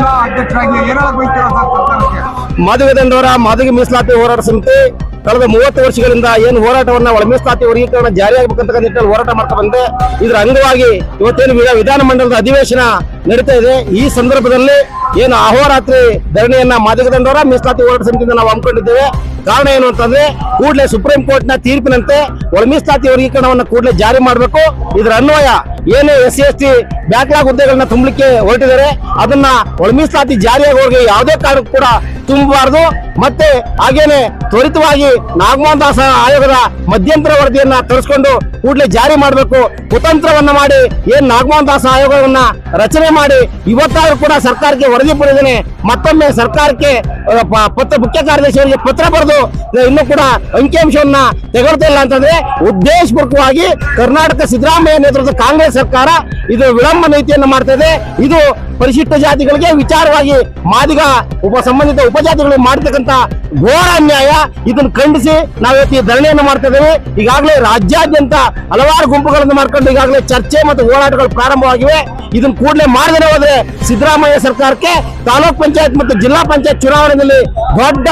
ಜಿಲ್ಲಾ ಅಧ್ಯಕ್ಷರಾಗಿ ಮೀಸಲಾತಿ ಹೋರಾಟ ಸಮಿತಿ ಕಳೆದ ಮೂವತ್ತು ವರ್ಷಗಳಿಂದ ಏನು ಹೋರಾಟವನ್ನ ಒಳ ಮೀಸಲಾತಿ ವರ್ಗೀಕರಣ ಜಾರಿಯಾಗಬೇಕಂತ ನಿಟ್ಟಿನಲ್ಲಿ ಹೋರಾಟ ಮಾಡ್ತಾ ಬಂದೆ. ಇದರ ಅಂಗವಾಗಿ ಇವತ್ತೇನು ವಿಧ- ವಿಧಾನಮಂಡಲದ ಅಧಿವೇಶನ ನಡೀತಾ ಇದೆ. ಈ ಸಂದರ್ಭದಲ್ಲಿ ಏನು ಅಹೋರಾತ್ರಿ ಧರಣಿಯನ್ನ ಮಾದಿಗ ದಂಡವರ ಮೀಸಲಾತಿ ಹೋರಾಟ ಸಮಿತಿಯಿಂದ ನಾವು ಹಮ್ಮಿಕೊಂಡಿದ್ದೇವೆ. ಕಾರಣ ಏನು ಅಂತಂದ್ರೆ, ಕೂಡಲೇ ಸುಪ್ರೀಂ ಕೋರ್ಟ್ನ ತೀರ್ಪಿನಂತೆ ಒಳ ಮೀಸಲಾತಿ ವರ್ಗೀಕರಣವನ್ನು ಕೂಡಲೇ ಜಾರಿ ಮಾಡಬೇಕು. ಇದರ ಅನ್ವಯ ಏನು S C S T backlog ಹುದ್ದೆಗಳನ್ನ ತುಂಬಲಿಕ್ಕೆ ಹೊರಟಿದ್ದಾರೆ. ಅದನ್ನ ಒಳ ಮೀಸಲಾತಿ ಹೋಗಿ ಯಾವುದೇ ಕಾರಣಕ್ಕೂ ಕೂಡ ತುಂಬಬಾರದು. ಮತ್ತೆ ಹಾಗೇನೆ ತ್ವರಿತವಾಗಿ ನಾಗಮೋಹನ್ ದಾಸ ಆಯೋಗದ ಮಧ್ಯಂತರ ವರದಿಯನ್ನ ತರಿಸಿಕೊಂಡು ಕೂಡಲೇ ಜಾರಿ ಮಾಡಬೇಕು. ಕುತಂತ್ರವನ್ನ ಮಾಡಿ ಏನ್ ನಾಗಮೋಹನ್ ದಾಸ ಆಯೋಗವನ್ನ ರಚನೆ ಮಾಡಿ ಇವತ್ತಾದ್ರೂ ಕೂಡ ಸರ್ಕಾರಕ್ಕೆ ವರದಿ ಪಡೆದೇನೆ ಮತ್ತೊಮ್ಮೆ ಸರ್ಕಾರಕ್ಕೆ ಪತ್ರ ಮುಖ್ಯ ಕಾರ್ಯದರ್ಶಿಯವರಿಗೆ ಪತ್ರ ಬರೆದು, ಇನ್ನೂ ಕೂಡ ಅಂಕಿಅಂಶವನ್ನ ತೆಗೊಳ್ತಾ ಇಲ್ಲ ಅಂತಂದ್ರೆ ಉದ್ದೇಶಪೂರ್ವಕವಾಗಿ ಕರ್ನಾಟಕ ಸಿದ್ದರಾಮಯ್ಯ ನೇತೃತ್ವದ ಕಾಂಗ್ರೆಸ್ ಸರ್ಕಾರ ಇದು ವಿಳಂಬ ನೀತಿಯನ್ನು ಮಾಡ್ತಾ ಇದೆ. ಇದು ಪರಿಶಿಷ್ಟ ಜಾತಿಗಳಿಗೆ ವಿಚಾರವಾಗಿ ಮಾದಿಗ ಉಪ, ಸಂಬಂಧಿತ ಉಪಜಾತಿಗಳಿಗೆ ಮಾಡತಕ್ಕಂತ ಘೋರ ಅನ್ಯಾಯ. ಇದನ್ನು ಖಂಡಿಸಿ ನಾವು ಇವತ್ತು ಈ ಧರಣಿಯನ್ನು ಮಾಡ್ತಾ ಇದ್ದೇವೆ ಈಗಾಗಲೇ ರಾಜ್ಯಾದ್ಯಂತ ಹಲವಾರು ಗುಂಪುಗಳನ್ನು ಮಾಡ್ಕೊಂಡು ಈಗಾಗಲೇ ಚರ್ಚೆ ಮತ್ತು ಹೋರಾಟಗಳು ಪ್ರಾರಂಭವಾಗಿವೆ. ಇದನ್ನ ಕೂಡಲೇ ಮಾಡದೇ ಹೋದ್ರೆ ಸಿದ್ದರಾಮಯ್ಯ ಸರ್ಕಾರಕ್ಕೆ ತಾಲೂಕ್ ಪಂಚಾಯತ್ ಮತ್ತು ಜಿಲ್ಲಾ ಪಂಚಾಯತ್ ಚುನಾವಣೆಯಲ್ಲಿ ದೊಡ್ಡ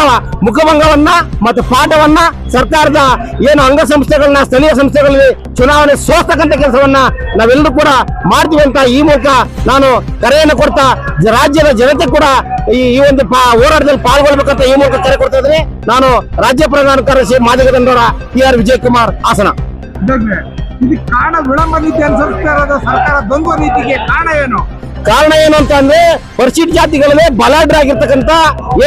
ಮುಖಭಂಗವನ್ನ ಮತ್ತು ಪಾಠವನ್ನ ಸರ್ಕಾರದ ಏನು ಅಂಗಸಂಸ್ಥೆಗಳನ್ನ, ಸ್ಥಳೀಯ ಸಂಸ್ಥೆಗಳಲ್ಲಿ ಚುನಾವಣೆ ಸೋಸ್ತಕ್ಕಂಥ ಕೆಲಸವನ್ನ ನಾವೆಲ್ಲರೂ ಕೂಡ ಮಾಡ್ತೀವಿ ಅಂತ ಈ ಮೂಲಕ ನಾನು ಕರೆಯನ್ನು ಕೊಡ್ತಾ, ರಾಜ್ಯದ ಜನತೆ ಕೂಡ ಈ ಈ ಒಂದು ಹೋರಾಟದಲ್ಲಿ ಪಾಲ್ಗೊಳ್ಬೇಕಂತ ಈ ಮೂಲಕ ಕರೆ ಕೊಡ್ತಾ ಇದ್ರೆ ನಾನು ರಾಜ್ಯ ಪ್ರಧಾನ ಕಾರ್ಯದರ್ಶಿ ಮಾಜಿ ದಂಡೋರ ಟಿ ಆರ್ ವಿಜಯ್ ಕುಮಾರ್ ಹಾಸನ ಇದಕ್ಕೆ ಕಾರಣ ವಿಳಂಬ ನೀತಿ ಅನುಸರಿಸ್ತಾ ಇರೋದು ಸರ್ಕಾರ ದ್ವಂದ್ವ ನೀತಿಗೆ ಕಾರಣ ಏನು? ಕಾರಣ ಏನು ಅಂತ ಅಂದ್ರೆ ಪರಿಶಿಷ್ಟ ಜಾತಿಗಳಲ್ಲಿ ಬಲಾಢ್ಯರಾಗಿರ್ತಕ್ಕಂಥ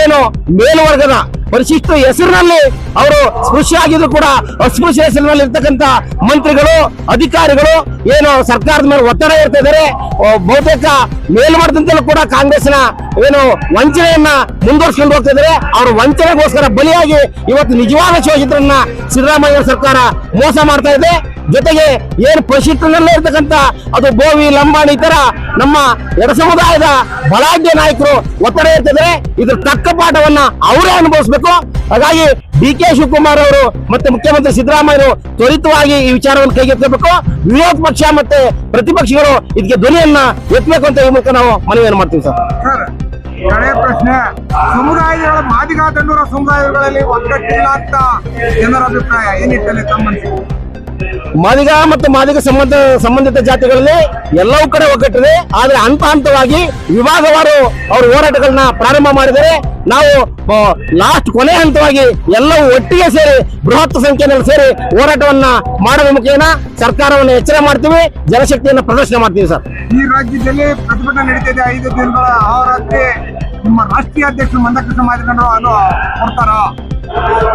ಏನು ಮೇಲ್ವರ್ಗದ ಪರಿಶಿಷ್ಟ ಹೆಸರಿನಲ್ಲಿ ಅವರು ಸ್ಪೃಶ್ಯ ಆಗಿದ್ರು ಕೂಡ ಅಸ್ಪೃಶ್ಯ ಹೆಸರಿನಲ್ಲಿ ಇರ್ತಕ್ಕಂತ ಮಂತ್ರಿಗಳು, ಅಧಿಕಾರಿಗಳು ಏನು ಸರ್ಕಾರದ ಮೇಲೆ ಒತ್ತಡ ಇರ್ತಾ ಇದ್ದಾರೆ. ಬಹುತೇಕ ಮೇಲ್ಮಟ್ಟದಿಂದಲೂ ಕೂಡ ಕಾಂಗ್ರೆಸ್ನ ಏನು ವಂಚನೆಯನ್ನ ಮುಂದುವರ್ಸ್ಕೊಂಡು ಹೋಗ್ತಾ ಇದ್ದಾರೆ. ಅವ್ರ ವಂಚನೆಗೋಸ್ಕರ ಬಲಿಯಾಗಿ ಇವತ್ತು ನಿಜವಾದ ಶೋಷಿತರನ್ನ ಸಿದ್ದರಾಮಯ್ಯ ಸರ್ಕಾರ ಮೋಸ ಮಾಡ್ತಾ ಇದೆ. ಜೊತೆಗೆ ಏನು ಪ್ರಶಿಕ್ಷಣದಲ್ಲೇ ಇರ್ತಕ್ಕಂಥ ಅದು ಬೋವಿ ಲಂಬಾಣಿ ತರ ನಮ್ಮ ಎಡ ಸಮುದಾಯದ ಬಲಾಢ್ಯ ನಾಯಕರು ಒತ್ತಡ ಇರ್ತಿದ್ರೆ ಇದ್ರ ತಕ್ಕ ಪಾಠವನ್ನ ಅವರೇ ಅನುಭವಿಸ್ಬೇಕು. ಹಾಗಾಗಿ ಡಿ ಕೆ ಶಿವಕುಮಾರ್ ಅವರು ಮತ್ತೆ ಮುಖ್ಯಮಂತ್ರಿ ಸಿದ್ದರಾಮಯ್ಯರು ತ್ವರಿತವಾಗಿ ಈ ವಿಚಾರವನ್ನು ಕೈಗೆತ್ತಬೇಕು ವಿರೋಧ ಪಕ್ಷ ಮತ್ತೆ ಪ್ರತಿಪಕ್ಷಗಳು ಇದಕ್ಕೆ ಧ್ವನಿಯನ್ನ ಎತ್ತಬೇಕು ಅಂತ ಈ ಮೂಲಕ ನಾವು ಮನವಿಯನ್ನು ಮಾಡ್ತೀವಿ ಸರ್. ಪ್ರಶ್ನೆ, ಸಮುದಾಯಗಳ ಮಾದಿಗ ಸಮುದಾಯಗಳಲ್ಲಿ ಒಗ್ಗಟ್ಟಿಲ್ಲ ಅಂತ ಜನರ ಅಭಿಪ್ರಾಯ ಏನಿಟ್ಟಲ್ಲಿ ಮನಸ್ಸಿಗೆ? ಮಾದಿಗ ಮತ್ತು ಮಾದಿಗ ಸಂಬಂಧ ಸಂಬಂಧಿತ ಜಾತಿಗಳಲ್ಲಿ ಎಲ್ಲವೂ ಕಡೆ ಒಗ್ಗಟ್ಟಿದೆ. ಆದರೆ ಹಂತ ಹಂತವಾಗಿ ವಿಭಾಗವಾರು ಅವರು ಹೋರಾಟಗಳನ್ನ ಪ್ರಾರಂಭ ಮಾಡಿದರೆ ನಾವು ಲಾಸ್ಟ್ ಕೊನೆ ಹಂತವಾಗಿ ಎಲ್ಲವೂ ಒಟ್ಟಿಗೆ ಸೇರಿ, ಬೃಹತ್ ಸಂಖ್ಯೆಯಲ್ಲಿ ಸೇರಿ ಹೋರಾಟವನ್ನ ಮಾಡುವ ಮುಖೇನ ಸರ್ಕಾರವನ್ನು ಎಚ್ಚರ ಮಾಡ್ತೀವಿ, ಜನಶಕ್ತಿಯನ್ನು ಪ್ರದರ್ಶನ ಮಾಡ್ತೀವಿ ಸರ್. ಈ ರಾಜ್ಯದಲ್ಲಿ ಪ್ರತಿಭಟನೆ ನಡೀತಿದೆ. ಐದು ದಿನಗಳ ಅಹೋರಾತ್ರಿ ನಿಮ್ಮ ರಾಷ್ಟ್ರೀಯ ಅಧ್ಯಕ್ಷರು ಮಂದಕೃಷ್ಣ ಮಾದಿಗಂಡ್ರು ಅದು ಕೊಡ್ತಾರ?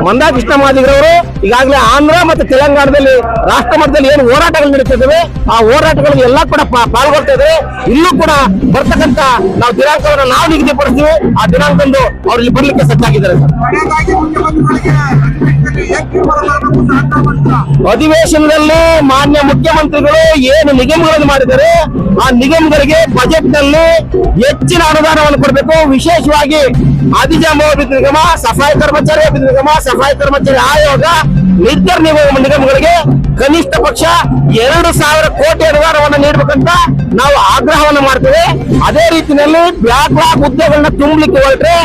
ಮಂದಾಕೃಷ್ಣ ಮಾದಿಗರವರು ಈಗಾಗಲೇ ಆಂಧ್ರ ಮತ್ತು ತೆಲಂಗಾಣದಲ್ಲಿ ರಾಷ್ಟ್ರ ಮಟ್ಟದಲ್ಲಿ ಏನು ಹೋರಾಟಗಳು ನಡೀತಿದ್ದಾವೆ, ಆ ಹೋರಾಟಗಳಿಗೆ ಎಲ್ಲ ಕೂಡ ಪಾಲ್ಗೊಳ್ತಾ ಇಲ್ಲೂ ಕೂಡ ಬರ್ತಕ್ಕಂತ ನಾವು ದಿನಾಂಕವನ್ನು ನಾವು ನಿಗದಿಪಡಿಸ್ತೀವಿ. ಆ ದಿನಾಂಕದಂದು ಅವ್ರು ಇಲ್ಲಿ ಬರ್ಲಿಕ್ಕೆ ಸಜ್ಜಾಗಿದ್ದಾರೆ ಅಧಿವೇಶನದಲ್ಲಿ ಮಾನ್ಯ ಮುಖ್ಯಮಂತ್ರಿಗಳು ಏನು ನಿಗಮಗಳನ್ನು ಮಾಡಿದ್ದಾರೆ, ಆ ನಿಗಮಗಳಿಗೆ ಬಜೆಟ್ನಲ್ಲಿ ಹೆಚ್ಚಿನ ಅನುದಾನವನ್ನು ಕೊಡಬೇಕು. ವಿಶೇಷವಾಗಿ ಆದಿಜಾಮ ನಿಗಮ ಸಫಾಯಿ ಕರ್ಮಚಾರಿ ನಿಗಮ ಸಫಾಯಿ ಕರ್ಮಚಾರಿ ಆಯೋಗ ನಿರ್ಧಾರ ನಿಗಮ ನಿಗಮಗಳಿಗೆ ಕನಿಷ್ಠ ಪಕ್ಷ ಎರಡು ಸಾವಿರ ಕೋಟಿ ಅನುದಾನವನ್ನು ನೀಡಬೇಕಂತ ನಾವು ಆಗ್ರಹವನ್ನು ಮಾಡ್ತೇವೆ. ಅದೇ ರೀತಿಯಲ್ಲಿ ಬ್ಯಾಕ್ಲಾಗ್ ಹುದ್ದೆಗಳನ್ನ ತುಂಬಲಿಕ್ಕೆ ಹೊರಟ್ರೆ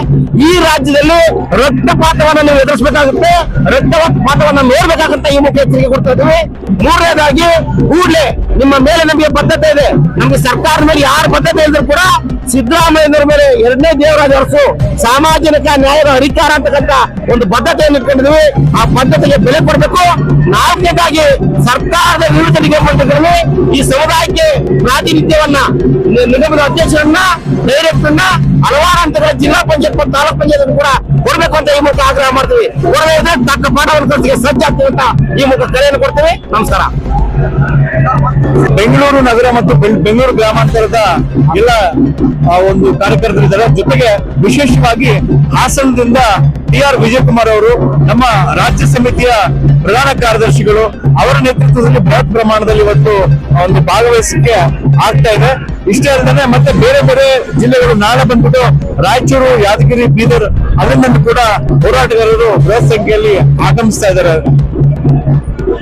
ಈ ರಾಜ್ಯದಲ್ಲಿ ರಕ್ತಪಾತವನ್ನು ನೀವು ಎದುರಿಸಬೇಕಾಗುತ್ತೆ. ರಕ್ತಪಾತವನ್ನು ನೋಡ್ಬೇಕಾಗಂತ ಈ ಮುಖ್ಯ ಎಚ್ಚರಿಕೆ ಕೊಡ್ತಾ ಇದ್ದೀವಿ. ಮೂರನೇದಾಗಿ ಕೂಡಲೇ ನಿಮ್ಮ ಮೇಲೆ ನಮಗೆ ಬದ್ಧತೆ ಇದೆ. ನಮಗೆ ಸರ್ಕಾರದ ಮೇಲೆ ಯಾರು ಬದ್ಧತೆ ಇದ್ರು ಕೂಡ ಸಿದ್ದರಾಮಯ್ಯನವರ ಮೇಲೆ ಎರಡನೇ ದೇವರಾಜ ಅರಸು ಸಾಮಾಜಿಕ ನ್ಯಾಯದ ಅಧಿಕಾರ ಅಂತಕ್ಕಂಥ ಒಂದು ಬದ್ಧತೆಯನ್ನು ಇಟ್ಕೊಂಡಿದ್ದೀವಿ. ಆ ಬದ್ಧತೆಗೆ ಬೆಲೆ ಕೊಡಬೇಕು. ನಾಲ್ಕನೇದಾಗಿ ಸರ್ಕಾರದ ವಿರುದ್ಧ ನಿಗಮ ಮಂಡಳಿಗಳಲ್ಲಿ ಈ ಸಮುದಾಯಕ್ಕೆ ಪ್ರಾತಿನಿಧ್ಯವನ್ನ ನಿಗಮದ ಅಧ್ಯಕ್ಷರನ್ನ, ಡೈರೆಕ್ಟರ್ನ ಹಲವಾರು ಹಂತಗಳ ಜಿಲ್ಲಾ ಪಂಚಾಯತ್ ಮತ್ತು ತಾಲೂಕ್ ಪಂಚಾಯತ್ ಕೂಡ ಕೊಡ್ಬೇಕು ಅಂತ ಈ ಮೂಲಕ ಆಗ್ರಹ ಮಾಡ್ತೀವಿ. ಕೊಡದೇ ತಕ್ಕ ಪಾಠವನ್ನು ಸಜ್ಜಾಗ್ತೀವಿ ಅಂತ ಈ ಮೂಲಕ ಕರೆಯನ್ನು ಕೊಡ್ತೇವೆ. ನಮಸ್ಕಾರ. ಬೆಂಗಳೂರು ನಗರ ಮತ್ತು ಬೆಂಗಳೂರು ಗ್ರಾಮಾಂತರದ ಎಲ್ಲ ಒಂದು ಕಾರ್ಯಕರ್ತರಿದ್ದಾರೆ ಜೊತೆಗೆ ವಿಶೇಷವಾಗಿ ಹಾಸನದಿಂದ ಟಿ ಆರ್ ವಿಜಯಕುಮಾರ್ ಅವರು ನಮ್ಮ ರಾಜ್ಯ ಸಮಿತಿಯ ಪ್ರಧಾನ ಕಾರ್ಯದರ್ಶಿಗಳು, ಅವರ ನೇತೃತ್ವದಲ್ಲಿ ಬೃಹತ್ ಪ್ರಮಾಣದಲ್ಲಿ ಇವತ್ತು ಒಂದು ಭಾಗವಹಿಸಕ್ಕೆ ಆಗ್ತಾ ಇದೆ. ಇಷ್ಟೇ ಅಲ್ಲದೆ ಮತ್ತೆ ಬೇರೆ ಬೇರೆ ಜಿಲ್ಲೆಗಳು, ನಾಳೆ ಬಂದ್ಬಿಟ್ಟು ರಾಯಚೂರು, ಯಾದಗಿರಿ, ಬೀದರ್ ಅದರಿಂದ ಕೂಡ ಹೋರಾಟಗಾರರು ಬೃಹತ್ ಸಂಖ್ಯೆಯಲ್ಲಿ ಆಗಮಿಸ್ತಾ ಇದ್ದಾರೆ.